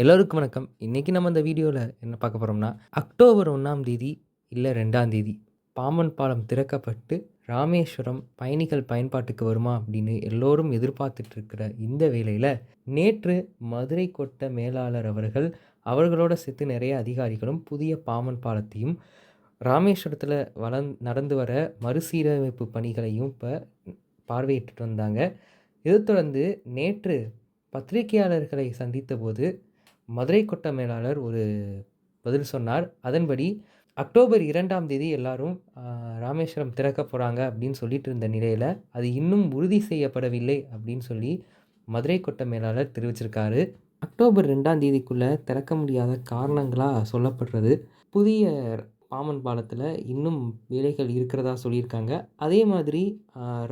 எல்லோருக்கும் வணக்கம். இன்றைக்கி நம்ம இந்த வீடியோவில் என்ன பார்க்க போகிறோம்னா அக்டோபர் ஒன்றாம் தேதி இல்லை ரெண்டாம் தேதி பாம்பன் பாலம் திறக்கப்பட்டு ராமேஸ்வரம் பயணிகள் பயன்பாட்டுக்கு வருமா அப்படின்னு எல்லோரும் எதிர்பார்த்துட்டு இருக்கிற இந்த வேளையில் நேற்று மதுரை கொட்ட மேலாளர் அவர்கள் அவர்களோட சேர்த்து நிறைய அதிகாரிகளும் புதிய பாம்பன் பாலத்தையும் ராமேஸ்வரத்தில் வளந் நடந்து வர மறுசீரமைப்பு பணிகளையும் இப்போ பார்வையிட்டு வந்தாங்க. இதை தொடர்ந்து நேற்று பத்திரிகையாளர்களை சந்தித்தபோது மதுரை கொட்ட மேலாளர் ஒரு பதில் சொன்னார். அதன்படி அக்டோபர் இரண்டாம் தேதி எல்லாரும் ராமேஸ்வரம் திறக்க போகிறாங்க அப்படின்னு சொல்லிட்டு இருந்த நிலையில் அது இன்னும் உறுதி செய்யப்படவில்லை அப்படின்னு சொல்லி மதுரை கொட்ட மேலாளர் தெரிவிச்சிருக்காரு. அக்டோபர் ரெண்டாம் தேதிக்குள்ளே திறக்க முடியாத காரணங்களாக சொல்லப்படுறது புதிய பாமன் பாலத்தில் இன்னும் வேலைகள் இருக்கிறதா சொல்லியிருக்காங்க. அதே மாதிரி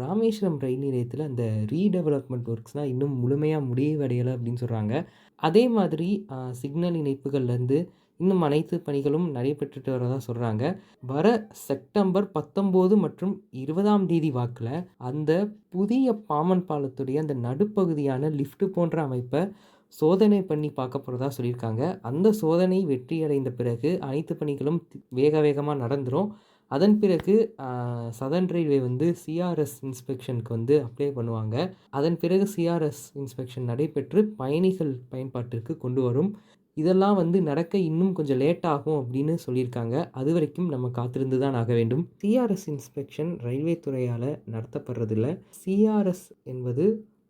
ராமேஸ்வரம் ரயில் நிலையத்தில் அந்த ரீடெவலப்மெண்ட் ஒர்க்ஸ்னால் இன்னும் முழுமையாக முடிவடையலை அப்படின்னு சொல்கிறாங்க அதே மாதிரி சிக்னல் இணைப்புகள்லேருந்து இன்னும் அனைத்து பணிகளும் நடைபெற்றுட்டு வரதா சொல்கிறாங்க வர செப்டம்பர் பத்தொம்போது மற்றும் இருபதாம் தேதி வாக்கில் அந்த புதிய பாமன் பாலத்துடைய அந்த நடுப்பகுதியான லிஃப்ட் போன்ற அமைப்பை சோதனை பண்ணி பார்க்க போகிறதா சொல்லியிருக்காங்க. அந்த சோதனை வெற்றியடைந்த பிறகு அனைத்து பணிகளும் வேக வேகமாக நடந்துடும் அதன் பிறகு சதன் ரயில்வே வந்து சிஆர்எஸ் இன்ஸ்பெக்ஷனுக்கு வந்து அப்ளை பண்ணுவாங்க. அதன் பிறகு சிஆர்எஸ் இன்ஸ்பெக்ஷன் நடைபெற்று பயணிகள் பயன்பாட்டிற்கு கொண்டு வரும். இதெல்லாம் வந்து நடக்க இன்னும் கொஞ்சம் லேட் ஆகும் அப்படின்னு சொல்லியிருக்காங்க. அது வரைக்கும் நம்ம காத்திருந்து தான் ஆக வேண்டும். சிஆர்எஸ் இன்ஸ்பெக்ஷன் ரயில்வே துறையால் நடத்தப்படுறதில்ல. சிஆர்எஸ் என்பது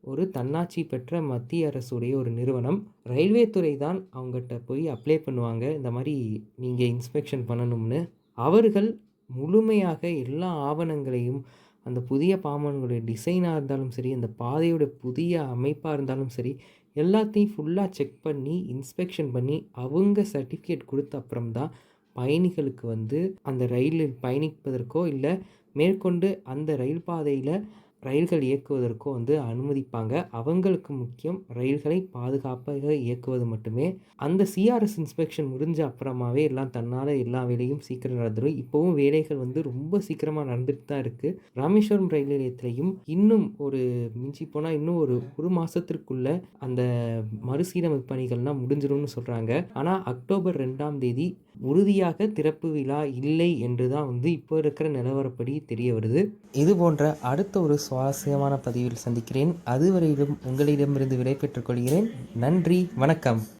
ஒரு தன்னாட்சி பெற்ற மத்திய அரசுடைய ஒரு நிறுவனம். ரயில்வே துறை தான் அவங்ககிட்ட போய் அப்ளை பண்ணுவாங்க. இந்த மாதிரி நீங்கள் இன்ஸ்பெக்ஷன் பண்ணணும்னு. அவர்கள் முழுமையாக எல்லா ஆவணங்களையும் அந்த புதிய பாமன்களுடைய டிசைனாக இருந்தாலும் சரி அந்த பாதையோட புதிய அமைப்பாக இருந்தாலும் சரி எல்லாத்தையும் ஃபுல்லாக செக் பண்ணி இன்ஸ்பெக்ஷன் பண்ணி அவங்க சர்டிஃபிகேட் கொடுத்த அப்புறம் தான் பயணிகளுக்கு வந்து அந்த ரயிலில் பயணிப்பதற்கோ இல்லை மேற்கொண்டு அந்த ரயில் பாதையில் ரயில்கள் இயக்குவதற்கோ வந்து அனுமதிப்பாங்க. அவங்களுக்கு முக்கியம் ரயில்களை பாதுகாப்பாக இயக்குவது மட்டுமே. அந்த சிஆர்எஸ் இன்ஸ்பெக்ஷன் முடிஞ்ச அப்புறமாவே எல்லாம் தன்னால் எல்லா வேலையும் சீக்கிரம் நடந்துடும் இப்போவும் வேலைகள் வந்து ரொம்ப சீக்கிரமாக நடந்துட்டு தான் இருக்குது ராமேஸ்வரம் ரயில் நிலையத்திலையும் இன்னும் ஒரு மிஞ்சி போனால் இன்னும் ஒரு ஒரு மாதத்திற்குள்ள அந்த மறுசீரமைப்பு பணிகள்லாம் முடிஞ்சிடும்னு சொல்கிறாங்க ஆனால் அக்டோபர் ரெண்டாம் தேதி உறுதியாக திறப்பு விழா இல்லை என்று தான் வந்து இப்போ இருக்கிற நிலவரப்படி தெரிய வருது. இது போன்ற அடுத்த ஒரு சுவாரஸ்யமான பதிவில் சந்திக்கிறேன். அதுவரையிலும் உங்களிடமிருந்து விடைபெற்றுக் கொள்கிறேன். நன்றி வணக்கம்.